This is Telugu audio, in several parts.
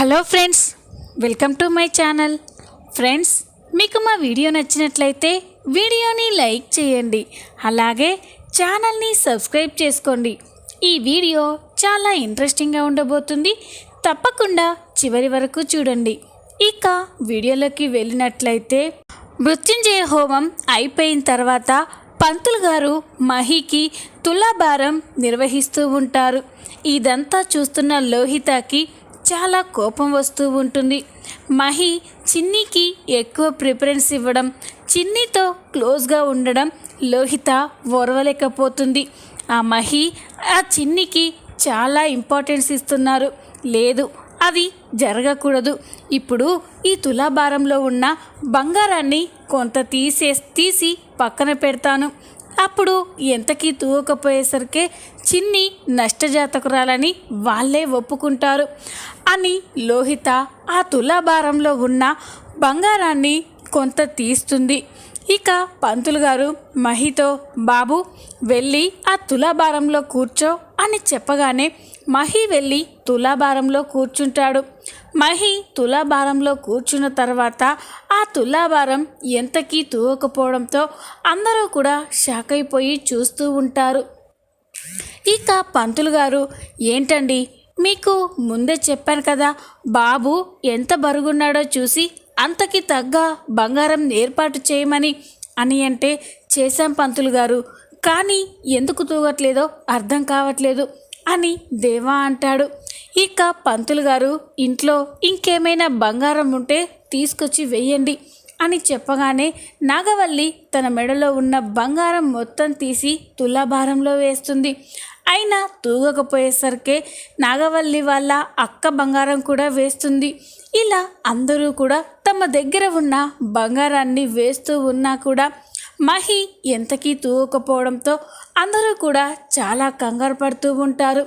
Hello friends welcome to my channel. Friends మీకు మా వీడియో నచ్చినట్లయితే వీడియోని లైక్ చేయండి. అలాగే ఛానల్ని సబ్స్క్రైబ్ చేసుకోండి. ఈ వీడియో చాలా ఇంట్రెస్టింగ్గా ఉండబోతుంది. తప్పకుండా చివరి వరకు చూడండి. ఇక వీడియోలోకి వెళ్ళినట్లయితే మృత్యుంజయ హోమం అయిపోయిన తర్వాత పంతులు గారు మహికి తులాభారం నిర్వహిస్తూ ఉంటారు. ఇదంతా చూస్తున్న లోహితకి చాలా కోపం వస్తూ ఉంటుంది. మహి చిన్నికి ఎక్కువ ప్రిఫరెన్స్ ఇవ్వడం చిన్నితో క్లోజ్గా ఉండడం లోహిత ఓర్వలేకపోతుంది. ఆ మహి ఆ చిన్నికి చాలా ఇంపార్టెన్స్ ఇస్తున్నారు. లేదు అది జరగకూడదు. ఇప్పుడు ఈ తులాభారంలో ఉన్న బంగారాన్ని కొంత తీసే తీసి పక్కన పెడతాను. అప్పుడు ఎంతకీ తూవకపోయేసరికి చిన్ని నష్టజాతకురాలని వాళ్ళే ఒప్పుకుంటారు. అని లోహిత ఆ తులాభారంలో ఉన్న బంగారాన్ని కొంత తీస్తుంది. ఇక పంతులు గారు మహితో బాబు వెళ్ళి ఆ తులాభారంలో కూర్చో అని చెప్పగానే మహి వెళ్ళి తులాభారంలో కూర్చుంటాడు. మహి తులాభారంలో కూర్చున్న తర్వాత ఆ తులాభారం ఎంతకీ తూవకపోవడంతో అందరూ కూడా షాక్ అయిపోయి చూస్తూ ఉంటారు. ఇక పంతులు గారు ఏంటండి? మీకు ముందే చెప్పాను కదా బాబు ఎంత బరుగున్నాడో చూసి అంతకి తగ్గ బంగారం ఏర్పాటు చేయమని అని అంటే చేశాం పంతులు గారు. కానీ ఎందుకు తూగట్లేదో అర్థం కావట్లేదు. అని దేవా అంటాడు. ఇక పంతులు గారు ఇంట్లో ఇంకేమైనా బంగారం ఉంటే తీసుకొచ్చి వెయ్యండి అని చెప్పగానే నాగవల్లి తన మెడలో ఉన్న బంగారం మొత్తం తీసి తులాభారంలో వేస్తుంది. అయినా తూగకపోయేసరికే నాగవల్లి వాళ్ళ అక్క బంగారం కూడా వేస్తుంది. ఇలా అందరూ కూడా తమ దగ్గర ఉన్న బంగారాన్ని వేస్తూ ఉన్నా కూడా మహి ఎంతకీ తూగకపోవడంతో అందరూ కూడా చాలా కంగారు పడుతూ ఉంటారు.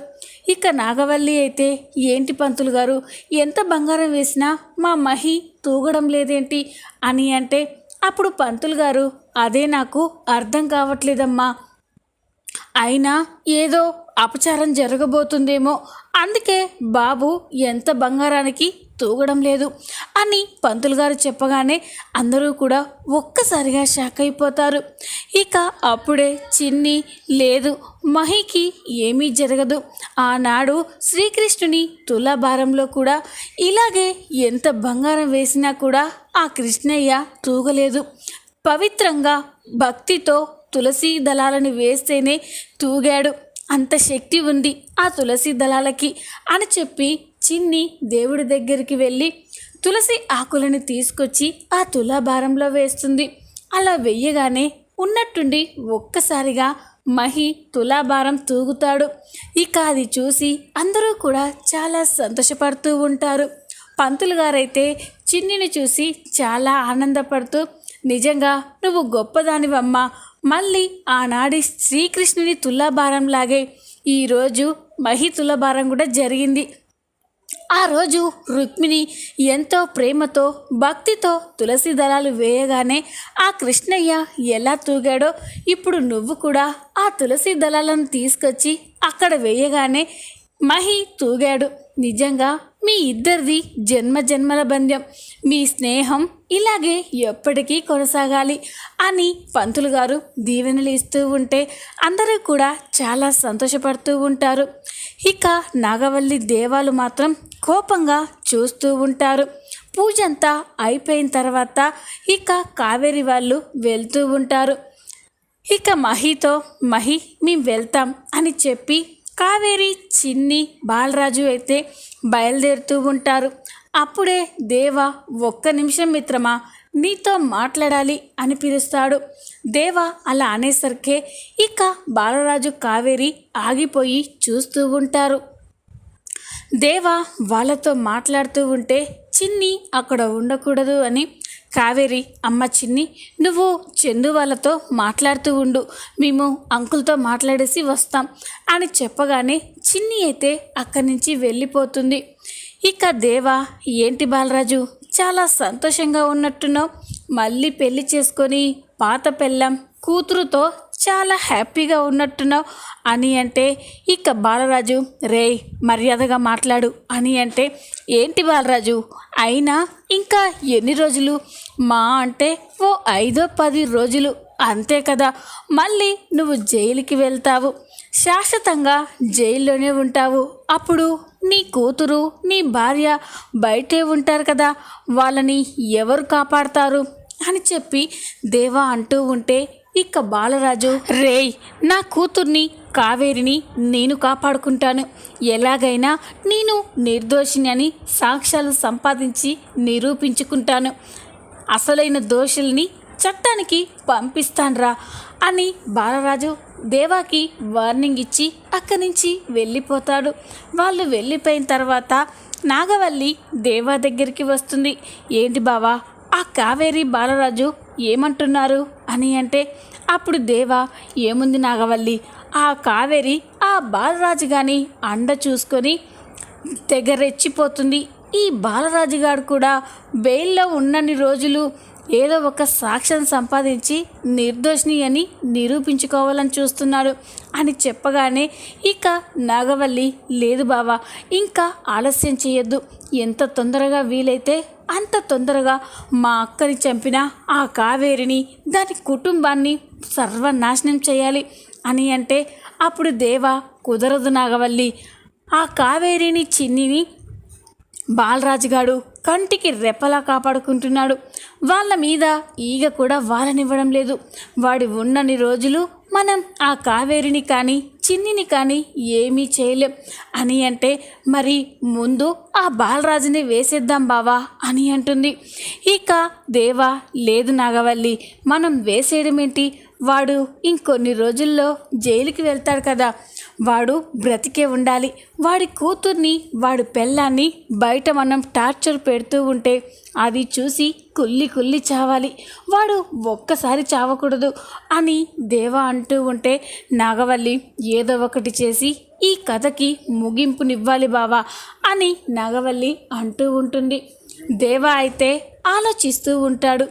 ఇక నాగవల్లి అయితే ఏంటి పంతులు గారు ఎంత బంగారం వేసినా మా మహి తూగడం లేదేంటి అని అంటే అప్పుడు పంతులు గారు అదే నాకు అర్థం కావట్లేదమ్మా. అయినా ఏదో అపచారం జరగబోతుందేమో. అందుకే బాబు ఎంత బంగారానికి తూగడం లేదు అని పంతులు గారు చెప్పగానే అందరూ కూడా ఒక్కసారిగా షాక్ అయిపోతారు. ఇక అప్పుడే చిన్ని లేదు మహికి ఏమీ జరగదు. ఆనాడు శ్రీకృష్ణుని తులాభారంలో కూడా ఇలాగే ఎంత బంగారం వేసినా కూడా ఆ కృష్ణయ్య తూగలేదు. పవిత్రంగా భక్తితో తులసి దళాలను వేస్తేనే తూగాడు. అంత శక్తి ఉంది ఆ తులసి దళాలకి అని చెప్పి చిన్ని దేవుడి దగ్గరికి వెళ్ళి తులసి ఆకులను తీసుకొచ్చి ఆ తులాభారంలో వేస్తుంది. అలా వెయ్యగానే ఉన్నట్టుండి ఒక్కసారిగా మహి తులాభారం తూగుతాడు. ఇక అది చూసి అందరూ కూడా చాలా సంతోషపడుతూ ఉంటారు. పంతులు గారైతే చిన్నిని చూసి చాలా ఆనందపడుతూ నిజంగా నువ్వు గొప్పదానివమ్మా. మళ్ళీ ఆనాడి శ్రీకృష్ణుని తులాభారంలాగే ఈరోజు మహి తులాభారం కూడా జరిగింది. ఆ రోజు రుక్మిణి ఎంతో ప్రేమతో భక్తితో తులసి దళాలు వేయగానే ఆ కృష్ణయ్య ఎలా తూగాడో ఇప్పుడు నువ్వు కూడా ఆ తులసి దళాలను తీసుకొచ్చి అక్కడ వేయగానే మహి తూగాడు. నిజంగా మీ ఇద్దరిది జన్మ జన్మల బంధ్యం మీ స్నేహం ఇలాగే ఎప్పటికీ కొనసాగాలి అని పంతులు గారు దీవెనలు ఇస్తూ ఉంటే అందరూ కూడా చాలా సంతోషపడుతూ ఉంటారు. ఇక నాగవల్లి దేవాలు మాత్రం కోపంగా చూస్తూ ఉంటారు. పూజ అంతా అయిపోయిన తర్వాత ఇక కావేరి వాళ్ళు వెళ్తూ ఉంటారు. ఇక మహితో మహి మేము వెళ్తాం అని చెప్పి కావేరి చిన్ని బాలరాజు అయితే బయలుదేరుతూ ఉంటారు. అప్పుడే దేవ ఒక్క నిమిషం మిత్రమా నీతో మాట్లాడాలి అని పిలుస్తాడు. దేవ అలా అనేసరికే ఇక బాలరాజు కావేరి ఆగిపోయి చూస్తూ ఉంటారు. దేవ వాళ్ళతో మాట్లాడుతూ ఉంటే చిన్ని అక్కడ ఉండకూడదు అని కావేరి అమ్మ చిన్ని నువ్వు చందు వాళ్ళతో మాట్లాడుతూ ఉండు. మేము అంకుల్తో మాట్లాడేసి వస్తాం అని చెప్పగానే చిన్ని అయితే అక్కడి నుంచి వెళ్ళిపోతుంది. ఇక దేవా ఏంటి బాలరాజు? చాలా సంతోషంగా ఉన్నట్టున్నావు. మళ్ళీ పెళ్ళి చేసుకొని పాత పెళ్ళం. కూతురుతో చాలా హ్యాపీగా ఉన్నట్టున్నావు. అని అంటే ఇక బాలరాజు రే మర్యాదగా మాట్లాడు. అని అంటే ఏంటి బాలరాజు? అయినా ఇంకా ఎన్ని రోజులు? మా అంటే ఓ ఐదో పది రోజులు. అంతే కదా. మళ్ళీ నువ్వు జైలుకి వెళ్తావు. శాశ్వతంగా జైల్లోనే ఉంటావు. అప్పుడు నీ కూతురు నీ భార్య బయటే ఉంటారు కదా. వాళ్ళని ఎవరు కాపాడతారు? అని చెప్పి దేవా అంటూ ఉంటే ఇక బాలరాజు రేయ్ నా కూతుర్ని కావేరిని నేను కాపాడుకుంటాను. ఎలాగైనా నేను నిర్దోషిని అని సాక్ష్యాలు సంపాదించి నిరూపించుకుంటాను. అసలైన దోషుల్ని చట్టానికి పంపిస్తాన్రా అని బాలరాజు దేవాకి వార్నింగ్ ఇచ్చి అక్కడి నుంచి వెళ్ళిపోతాడు. వాళ్ళు వెళ్ళిపోయిన తర్వాత నాగవల్లి దేవా దగ్గరికి వస్తుంది. ఏంటి బావా ఆ కావేరి బాలరాజు ఏమంటున్నారు అని అంటే అప్పుడు దేవా ఏముంది నాగవల్లి? ఆ కావేరి ఆ బాలరాజు కానీ అండ చూసుకొని తెగ రెచ్చిపోతుంది ఈ బాలరాజు గారు కూడా బెయిల్లో ఉన్నన్ని రోజులు ఏదో ఒక సాక్ష్యం సంపాదించి నిర్దోషిని అని నిరూపించుకోవాలని చూస్తున్నాడు. అని చెప్పగానే ఇక నాగవల్లి లేదు బావా ఇంకా ఆలస్యం చేయొద్దు. ఎంత తొందరగా వీలైతే అంత తొందరగా మా అక్కని చంపిన ఆ కావేరిని దాని కుటుంబాన్ని సర్వనాశనం చేయాలి. అని అంటే అప్పుడు దేవా కుదరదు నాగవల్లి. ఆ కావేరిని చిన్నిని బాలరాజుగాడు కంటికి రెప్పలా కాపాడుకుంటున్నాడు. వాళ్ళ మీద ఈగ కూడా వాళ్ళనివ్వడం లేదు. వాడి ఉన్నన్ని రోజులు మనం ఆ కావేరిని కానీ చిన్నిని కానీ ఏమీ చేయలేం. అని అంటే మరి ముందు ఆ బాలరాజుని వేసేద్దాం బావా అని అంటుంది. ఇక దేవా లేదు నాగవల్లి మనం వేసేయడం ఏంటి వాడు ఇంకొన్ని రోజుల్లో జైలుకి వెళ్తాడు కదా. వాడు బ్రతికే ఉండాలి. వాడి కూతుర్ని వాడి పెళ్ళాన్ని బయట మనం టార్చర్ పెడుతూ ఉంటే అది చూసి కుల్లి కుల్లి చావాలి. వాడు ఒక్కసారి చావకూడదు అని దేవా అంటూ ఉంటే నాగవల్లి ఏదో ఒకటి చేసి ఈ కథకి ముగింపునివ్వాలి బావా అని నాగవల్లి అంటూ ఉంటుంది. దేవా అయితే ఆలోచిస్తూ ఉంటాడు.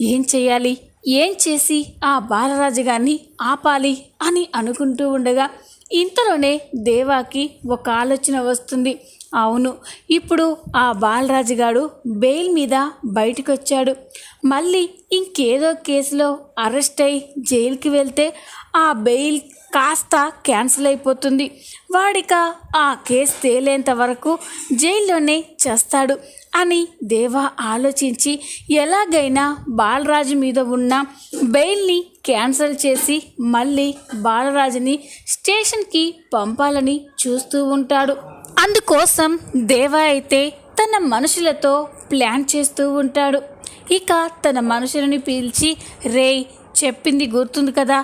ఏం చేయాలి? ఏం చేసి ఆ బాలరాజు గారిని ఆపాలి అని అనుకుంటూ ఉండగా ఇంతలోనే దేవాకి ఒక ఆలోచన వస్తుంది. అవును ఇప్పుడు ఆ బాలరాజు గారు బెయిల్ మీద బయటకు వచ్చాడు మళ్ళీ ఇంకేదో కేసులో అరెస్ట్ అయి జైలుకి వెళ్తే ఆ బెయిల్ కాస్త క్యాన్సిల్ అయిపోతుంది. వాడిక ఆ కేసు తేలేంత వరకు జైల్లోనే చేస్తాడు అని దేవా ఆలోచించి ఎలాగైనా బాలరాజు మీద ఉన్న బెయిల్ని క్యాన్సిల్ చేసి మళ్ళీ బాలరాజుని స్టేషన్కి పంపాలని చూస్తూ ఉంటాడు. అందుకోసం దేవా అయితే తన మనుషులతో ప్లాన్ చేస్తూ ఉంటాడు. ఇక తన మనుషులని పిలిచి రేయ్ చెప్పింది గుర్తుంది కదా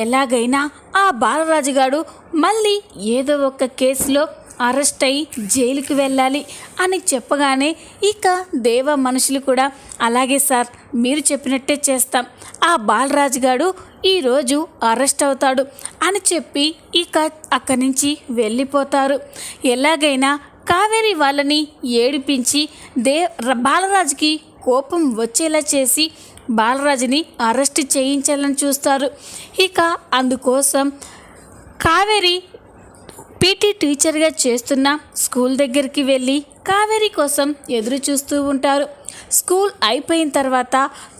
ఎలాగైనా ఆ బాలరాజుగాడు మళ్ళీ ఏదో ఒక కేసులో అరెస్ట్ అయి జైలుకి వెళ్ళాలి అని చెప్పగానే ఇక దేవ మనుషులు కూడా అలాగే సార్ మీరు చెప్పినట్టే చేస్తాం. ఆ బాలరాజు గారు ఈరోజు అరెస్ట్ అవుతాడు అని చెప్పి ఇక అక్కడి నుంచి వెళ్ళిపోతారు. ఎలాగైనా కావేరి వాళ్ళని ఏడిపించి దే బాలరాజుకి కోపం వచ్చేలా చేసి బాలరాజుని అరెస్ట్ చేయించాలని చూస్తారు. ఇక అందుకోసం కావేరి పీటీ టీచర్గా చేస్తున్న స్కూల్ దగ్గరికి వెళ్ళి కావేరి కోసం ఎదురు చూస్తూ ఉంటారు. స్కూల్ అయిపోయిన తర్వాత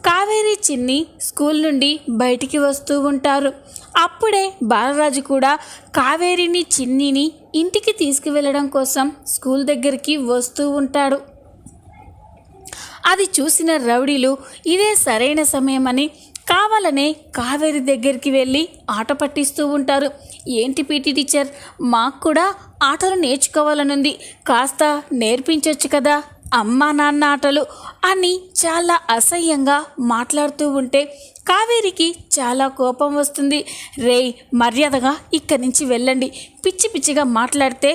కావేరి చిన్ని స్కూల్ నుండి బయటికి వస్తూ ఉంటారు. అప్పుడే బాలరాజు కూడా కావేరిని చిన్నిని ఇంటికి తీసుకువెళ్ళడం కోసం స్కూల్ దగ్గరికి వస్తూ ఉంటాడు. అది చూసిన రౌడీలు ఇదే సరైన సమయమని కావాలనే కావేరి దగ్గరికి వెళ్ళి ఆట పట్టిస్తూ ఉంటారు. ఏంటి పీటీ టీచర్? మాకు కూడా ఆటలు నేర్చుకోవాలనుంది. కాస్త నేర్పించవచ్చు కదా అమ్మా నాన్న ఆటలు అని చాలా అసహ్యంగా మాట్లాడుతూ ఉంటే కావేరికి చాలా కోపం వస్తుంది. రేయ్ మర్యాదగా ఇక్కడి నుంచి వెళ్ళండి. పిచ్చి పిచ్చిగా మాట్లాడితే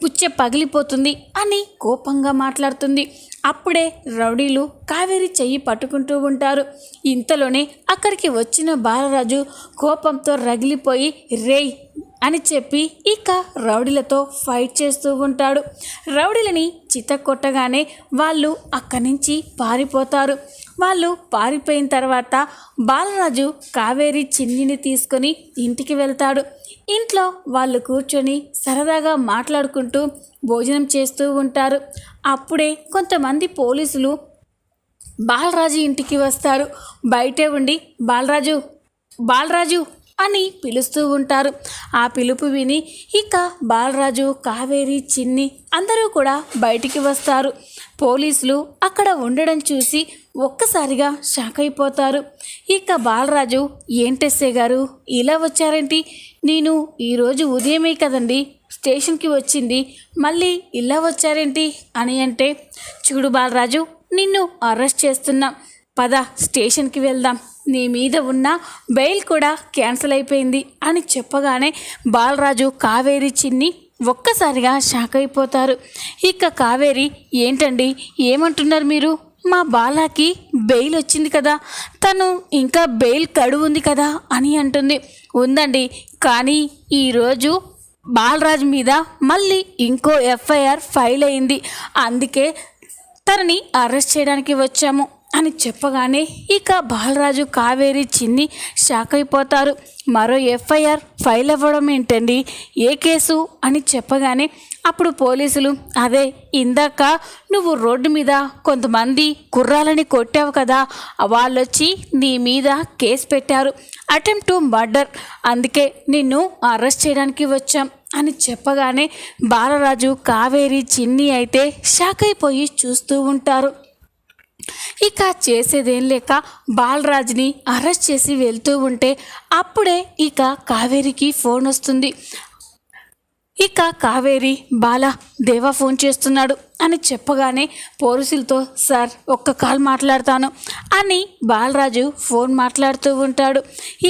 పుచ్చె పగిలిపోతుంది అని కోపంగా మాట్లాడుతుంది. అప్పుడే రౌడీలు కావేరి చెయ్యి పట్టుకుంటూ ఉంటారు. ఇంతలోనే అక్కడికి వచ్చిన బాలరాజు కోపంతో రగిలిపోయి రేయ్! అని చెప్పి ఇక రౌడీలతో ఫైట్ చేస్తూ ఉంటాడు. రౌడీలని చిత కొట్టగానే వాళ్ళు అక్కడి నుంచి పారిపోతారు. వాళ్ళు పారిపోయిన తర్వాత బాలరాజు కావేరి చిన్నిని తీసుకొని ఇంటికి వెళ్తాడు. ఇంట్లో వాళ్ళు కూర్చొని సరదాగా మాట్లాడుకుంటూ భోజనం చేస్తూ ఉంటారు. అప్పుడే కొంతమంది పోలీసులు బాలరాజు ఇంటికి వస్తారు. బయటే ఉండి బాలరాజు బాలరాజు అని పిలుస్తూ ఉంటారు. ఆ పిలుపు విని ఇక బాలరాజు కావేరి చిన్ని అందరూ కూడా బయటికి వస్తారు. పోలీసులు అక్కడ ఉండడం చూసి ఒక్కసారిగా షాక్ అయిపోతారు. ఇక బాలరాజు ఏంటెస్సే గారు? ఇలా వచ్చారేంటి? నేను ఈరోజు ఉదయమే కదండి స్టేషన్కి వచ్చింది. మళ్ళీ ఇలా వచ్చారేంటి? అని అంటే చూడు బాలరాజు నిన్ను అరెస్ట్ చేస్తున్నా. పద స్టేషన్కి వెళ్దాం. నీ మీద ఉన్న బెయిల్ కూడా క్యాన్సిల్ అయిపోయింది అని చెప్పగానే బాలరాజు కావేరి చిన్ని ఒక్కసారిగా షాక్ అయిపోతారు. ఇక కావేరి ఏంటండి? ఏమంటున్నారు మీరు? మా బాలాకి బెయిల్ వచ్చింది కదా తను ఇంకా బెయిల్ కడువుంది కదా అని అంటుంది. ఉందండి కానీ ఈరోజు బాలరాజ్ మీద మళ్ళీ ఇంకో ఎఫ్ఐఆర్ ఫైల్ అయింది. అందుకే తనని అరెస్ట్ చేయడానికి వచ్చాము. అని చెప్పగానే ఇక బాలరాజు కావేరి చిన్ని షాక్ అయిపోతారు. మరో ఎఫ్ఐఆర్ ఫైల్ అవ్వడం ఏంటండి? ఏ కేసు? అని చెప్పగానే అప్పుడు పోలీసులు అదే ఇందాక నువ్వు రోడ్డు మీద కొంతమంది కుర్రాలని కొట్టావు కదా వాళ్ళొచ్చి నీ మీద కేసు పెట్టారు. Attempt to murder. అందుకే నిన్ను అరెస్ట్ చేయడానికి వచ్చాం. అని చెప్పగానే బాలరాజు కావేరి చిన్ని అయితే షాక్ అయిపోయి చూస్తూ ఉంటారు. ఇక చేసేదేం లేక బాలరాజ్ని అరెస్ట్ చేసి వెళ్తూ ఉంటే అప్పుడే ఇక కావేరికి ఫోన్ వస్తుంది. ఇక కావేరి బాల దేవా ఫోన్ చేస్తున్నాడు అని చెప్పగానే పోలీసులతో సార్ ఒక్క కాల్ మాట్లాడతాను అని బాలరాజు ఫోన్ మాట్లాడుతూ ఉంటాడు.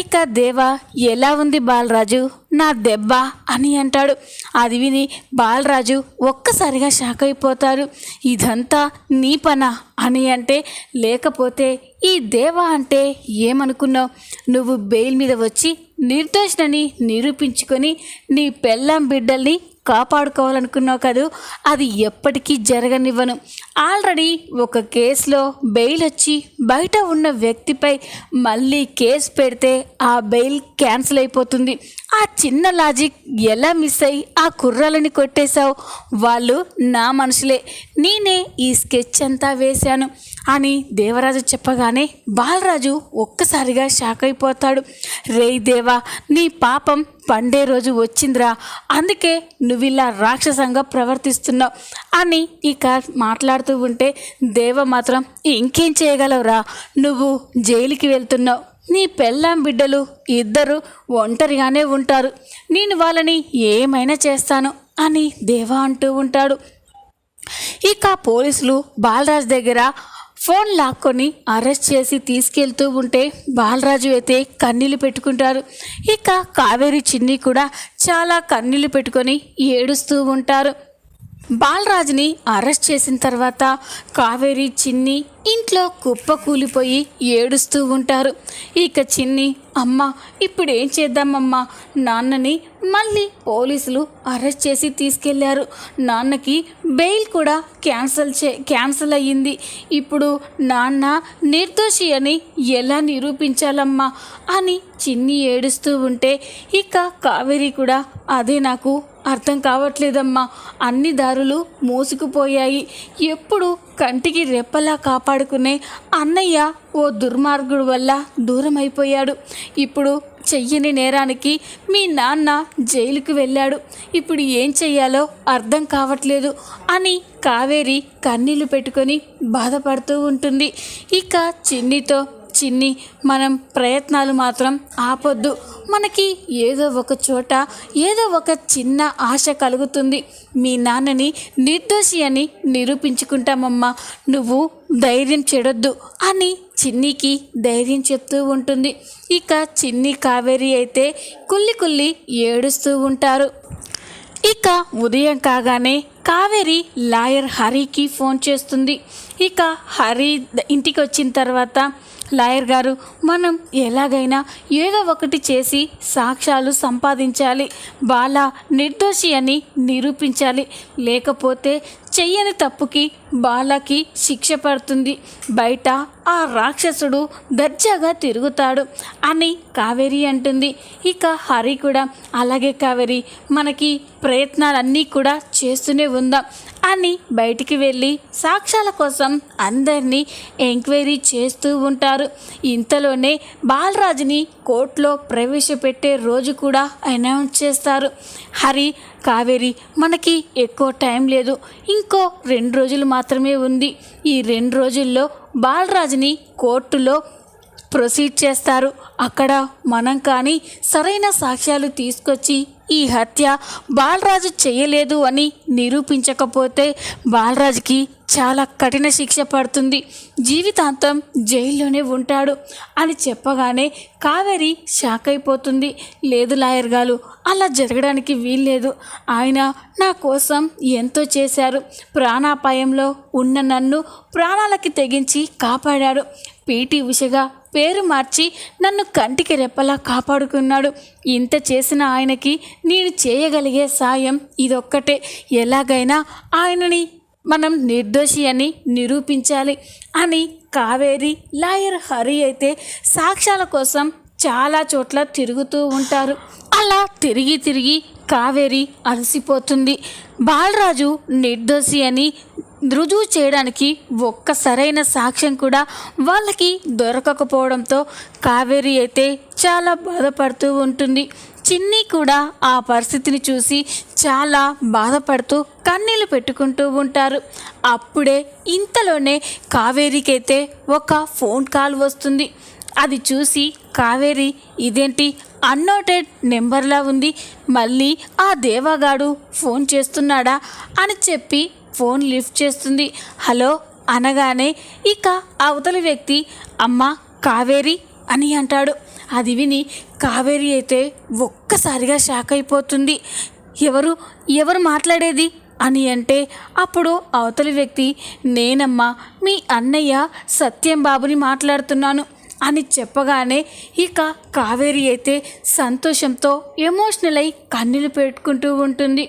ఇక దేవా ఎలా ఉంది బాలరాజు? నా దెబ్బ అని అంటాడు. అది విని బాలరాజు ఒక్కసారిగా షాక్ అయిపోతారు. ఇదంతా నీ పనా అని అంటే లేకపోతే ఈ దేవా అంటే ఏమనుకున్నావు? నువ్వు బెయిల్ మీద వచ్చి నిర్దోషణని నిరూపించుకొని నీ పెళ్ళాం బిడ్డల్ని కాపాడుకోవాలనుకున్నావు కదూ? అది ఎప్పటికీ జరగనివ్వను. ఆల్రెడీ ఒక కేసులో బెయిల్ వచ్చి బయట ఉన్న వ్యక్తిపై మళ్ళీ కేసు పెడితే ఆ బెయిల్ క్యాన్సిల్ అయిపోతుంది. ఆ చిన్న లాజిక్ ఎలా మిస్ అయ్యి ఆ కుర్రాలని కొట్టేశావు? వాళ్ళు నా మనుషులే. నేనే ఈ స్కెచ్ అంతా వేశాను అని దేవరాజు చెప్పగానే బాలరాజు ఒక్కసారిగా షాక్ అయిపోతాడు. రేయ్ దేవా నీ పాపం పండే రోజు వచ్చిందిరా. అందుకే నువ్వు ఇలా రాక్షసంగా ప్రవర్తిస్తున్నావు అని ఇక మాట్లాడుతూ ఉంటే దేవ మాత్రం ఇంకేం చేయగలవురా? నువ్వు జైలుకి వెళ్తున్నావు. నీ పెళ్ళాం బిడ్డలు ఇద్దరు ఒంటరిగానే ఉంటారు. నేను వాళ్ళని ఏమైనా చేస్తాను అని దేవా అంటూ ఉంటాడు. ఇక పోలీసులు బాలరాజ్ దగ్గర ఫోన్ లాక్కొని అరెస్ట్ చేసి తీసుకెళ్తూ ఉంటే బాలరాజు అయితే కన్నీళ్ళు పెట్టుకుంటారు. ఇక కావేరి చిన్ని కూడా చాలా కన్నీళ్ళు పెట్టుకొని ఏడుస్తూ ఉంటారు. బాలరాజుని అరెస్ట్ చేసిన తర్వాత కావేరి చిన్ని ఇంట్లో కుప్ప కూలిపోయి ఏడుస్తూ ఉంటారు. ఇక చిన్ని అమ్మ ఇప్పుడు ఏం చేద్దామమ్మా? నాన్నని మళ్ళీ పోలీసులు అరెస్ట్ చేసి తీసుకెళ్ళారు. నాన్నకి బెయిల్ కూడా క్యాన్సిల్ చే క్యాన్సిల్ అయ్యింది. ఇప్పుడు నాన్న నిర్దోషి అని ఎలా నిరూపించాలమ్మా? అని చిన్ని ఏడుస్తూ ఉంటే ఇక కావేరి కూడా అదే నాకు అర్థం కావట్లేదమ్మా. అన్ని దారులు మూసుకుపోయాయి. ఎప్పుడు కంటికి రెప్పలా కాపాడుకునే అన్నయ్య ఓ దుర్మార్గుడు వల్ల దూరం అయిపోయాడు ఇప్పుడు చెయ్యని నేరానికి మీ నాన్న జైలుకు వెళ్ళాడు. ఇప్పుడు ఏం చెయ్యాలో అర్థం కావట్లేదు అని కావేరి కన్నీళ్ళు పెట్టుకొని బాధపడుతూ ఉంటుంది. ఇక చిన్నితో చిన్ని మనం ప్రయత్నాలు మాత్రం ఆపొద్దు. మనకి ఏదో ఒక చోట ఏదో ఒక చిన్న ఆశ కలుగుతుంది. మీ నాన్నని నిర్దోషి అని నిరూపించుకుంటామమ్మా. నువ్వు ధైర్యం చెడొద్దు అని చిన్నికి ధైర్యం చెప్తూ ఉంటుంది. ఇక చిన్ని కావేరి అయితే కుల్లి కుల్లి ఏడుస్తూ ఉంటారు. ఇక ఉదయం కాగానే కావేరి లాయర్ హరికి ఫోన్ చేస్తుంది. ఇక హరి ఇంటికి వచ్చిన తర్వాత లాయర్ గారు మనం ఎలాగైనా ఏదో ఒకటి చేసి సాక్ష్యాలు సంపాదించాలి. బాల నిర్దోషి అని నిరూపించాలి. లేకపోతే చెయ్యని తప్పుకి బాలకి శిక్ష పడుతుంది. బయట ఆ రాక్షసుడు దర్జాగా తిరుగుతాడు అని కావేరి అంటుంది. ఇక హరి కూడా అలాగే కావేరి మనకి ప్రయత్నాలన్నీ కూడా చేస్తూనే ఉందాం అని బయటికి వెళ్ళి సాక్ష్యాల కోసం అందరినీ ఎంక్వైరీ చేస్తూ ఉంటారు. ఇంతలోనే బాలరాజుని కోర్టులో ప్రవేశపెట్టే రోజు కూడా అనౌన్స్ చేస్తారు. హరి కావేరి మనకి ఎక్కువ టైం లేదు. ఇంక రెండు రోజులు మాత్రమే ఉంది. ఈ రెండు రోజుల్లో బాలరాజుని కోర్టులో ప్రొసీడ్ చేస్తారు. అక్కడ మనం కానీ సరైన సాక్ష్యాలు తీసుకొచ్చి ఈ హత్య బాలరాజు చేయలేదు అని నిరూపించకపోతే బాలరాజుకి చాలా కఠిన శిక్ష పడుతుంది. జీవితాంతం జైల్లోనే ఉంటాడు. అని చెప్పగానే కావేరి షాక్ అయిపోతుంది. లేదు లాయర్ గారు అలా జరగడానికి వీల్లేదు. ఆయన నా కోసం ఎంతో చేశారు. ప్రాణాపాయంలో ఉన్న నన్ను ప్రాణాలకి తెగించి కాపాడాడు. పీటీ ఉషగా పేరు మార్చి నన్ను కంటికి రెప్పలా కాపాడుకున్నాడు. ఇంత చేసిన ఆయనకి నేను చేయగలిగే సాయం ఇదొక్కటే. ఎలాగైనా ఆయనని మనం నిర్దోషి అని నిరూపించాలి అని కావేరి లాయర్ హరి అయితే సాక్ష్యాల కోసం చాలా చోట్ల తిరుగుతూ ఉంటారు. అలా తిరిగి తిరిగి కావేరి అలసిపోతుంది. బాలరాజు నిర్దోషి అని రుజువు చేయడానికి ఒక్క సరైన సాక్ష్యం కూడా వాళ్ళకి దొరకకపోవడంతో కావేరి అయితే చాలా బాధపడుతూ ఉంటుంది. చిన్ని కూడా ఆ పరిస్థితిని చూసి చాలా బాధపడుతూ కన్నీళ్ళు పెట్టుకుంటూ ఉంటారు. అప్పుడే ఇంతలోనే కావేరికైతే ఒక ఫోన్ కాల్ వస్తుంది. అది చూసి కావేరి ఇదేంటి? అన్నోటెడ్ నెంబర్లా ఉంది. మళ్ళీ ఆ దేవగాడు ఫోన్ చేస్తున్నాడా? అని చెప్పి ఫోన్ లిఫ్ట్ చేస్తుంది. హలో అనగానే ఇక అవతలి వ్యక్తి అమ్మ కావేరి అని అంటాడు. అది విని కావేరి అయితే ఒక్కసారిగా షాక్ అయిపోతుంది. ఎవరు ఎవరు మాట్లాడేది? అని అంటే అప్పుడు అవతలి వ్యక్తి నేనమ్మా మీ అన్నయ్య సత్యం బాబుని మాట్లాడుతున్నాను అని చెప్పగానే ఇక కావేరి అయితే సంతోషంతో ఎమోషనల్ అయి కన్నీళ్ళు పెట్టుకుంటూ ఉంటుంది.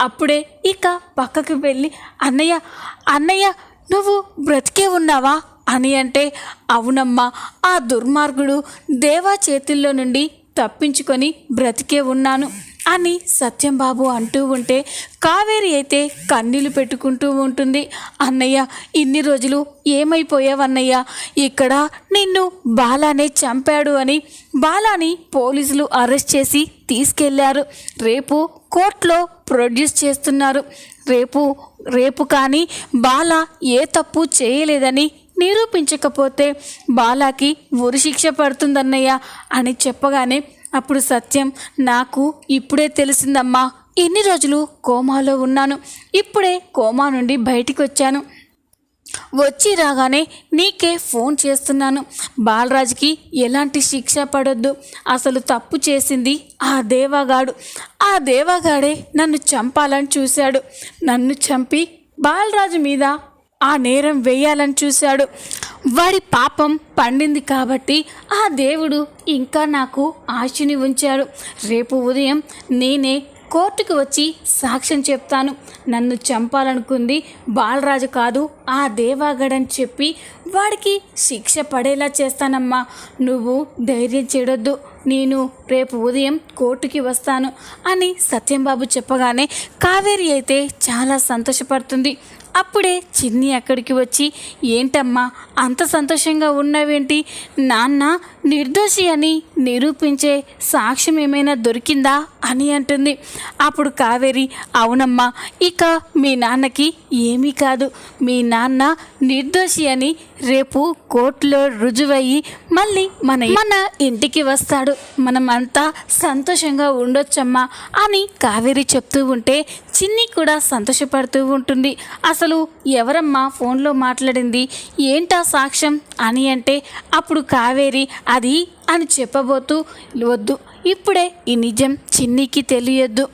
అప్పుడే ఇక పక్కకు వెళ్ళి అన్నయ్య అన్నయ్య నువ్వు బ్రతికే ఉన్నావా? అని అంటే అవునమ్మా ఆ దుర్మార్గుడు దేవా చేతుల్లో నుండి తప్పించుకొని బ్రతికే ఉన్నాను అని సత్యంబాబు అంటూ ఉంటే కావేరి అయితే కన్నీళ్ళు పెట్టుకుంటూ ఉంటుంది. అన్నయ్య ఇన్ని రోజులు ఏమైపోయావన్నయ్య? ఇక్కడ నిన్ను బాలానే చంపాడు అని బాలాని పోలీసులు అరెస్ట్ చేసి తీసుకెళ్ళారు. రేపు కోర్టులో ప్రొడ్యూస్ చేస్తున్నారు. రేపు రేపు కానీ బాల ఏ తప్పు చేయలేదని నిరూపించకపోతే బాలాకి ఉరిశిక్ష పడుతుందన్నయ్య అని చెప్పగానే అప్పుడు సత్యం నాకు ఇప్పుడే తెలిసిందమ్మా ఎన్ని రోజులు కోమాలో ఉన్నాను. ఇప్పుడే కోమా నుండి బయటికి వచ్చాను వచ్చి రాగానే నీకే ఫోన్ చేస్తున్నాను. బాలరాజుకి ఎలాంటి శిక్ష పడొద్దు. అసలు తప్పు చేసింది ఆ దేవాగాడు. ఆ దేవాగాడే నన్ను చంపాలని చూశాడు. నన్ను చంపి బాలరాజు మీద ఆ నేరం వేయాలని చూశాడు. వాడి పాపం పండింది కాబట్టి ఆ దేవుడు ఇంకా నాకు ఆశని ఉంచాడు. రేపు ఉదయం నేనే కోర్టుకు వచ్చి సాక్ష్యం చెప్తాను. నన్ను చంపాలనుకుంది బాలరాజు కాదు ఆ దేవాగడని చెప్పి వాడికి శిక్ష పడేలా చేస్తానమ్మా. నువ్వు ధైర్యం చెడొద్దు నేను రేపు ఉదయం కోర్టుకి వస్తాను అని సత్యంబాబు చెప్పగానే కావేరి అయితే చాలా సంతోషపడుతుంది. అప్పుడే చిన్ని అక్కడికి వచ్చి ఏంటమ్మా అంత సంతోషంగా ఉన్నావేంటి? నాన్న నిర్దోషి అని నిరూపించే సాక్ష్యం ఏమైనా దొరికిందా? అని అంటుంది. అప్పుడు కావేరి అవునమ్మా ఇక మీ నాన్నకి ఏమీ కాదు. మీ నాన్న నిర్దోషి అని రేపు కోర్టులో రుజువయ్యి మళ్ళీ మన మన ఇంటికి వస్తాడు. మనమంతా సంతోషంగా ఉండొచ్చమ్మా అని కావేరి చెప్తూ ఉంటే చిన్ని కూడా సంతోషపడుతూ ఉంటుంది. అసలు ఎవరమ్మా ఫోన్లో మాట్లాడింది? ఏంటా సాక్ష్యం? అని అంటే అప్పుడు కావేరి అది అని చెప్పబోతూ వద్దు ఇప్పుడే ఈ నిజం చిన్నికి తెలియద్దు.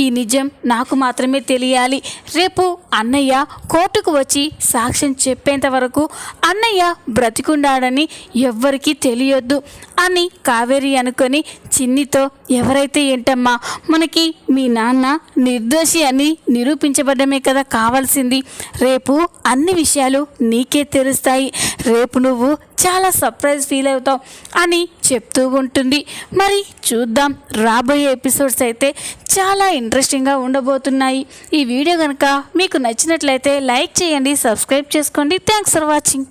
ఈ నిజం నాకు మాత్రమే తెలియాలి. రేపు అన్నయ్య కోర్టుకు వచ్చి సాక్ష్యం చెప్పేంత వరకు అన్నయ్య బ్రతికుండాడని ఎవ్వరికీ తెలియొద్దు అని కావేరి అనుకొని చిన్నితో ఎవరైతే ఏంటమ్మా మనకి మీ నాన్న నిర్దోషి అని నిరూపించబడమే కదా కావాల్సింది. రేపు అన్ని విషయాలు నీకే తెలుస్తాయి. రేపు నువ్వు చాలా సర్ప్రైజ్ ఫీల్ అవుతావు అని చెప్తూ ఉంటుంది. మరి చూద్దాం రాబోయే ఎపిసోడ్స్ అయితే చాలా ఇంట్రెస్టింగ్గా ఉండబోతున్నాయి. ఈ వీడియో కనుక మీకు నచ్చినట్లయితే లైక్ చేయండి సబ్స్క్రైబ్ చేసుకోండి. Thanks for watching.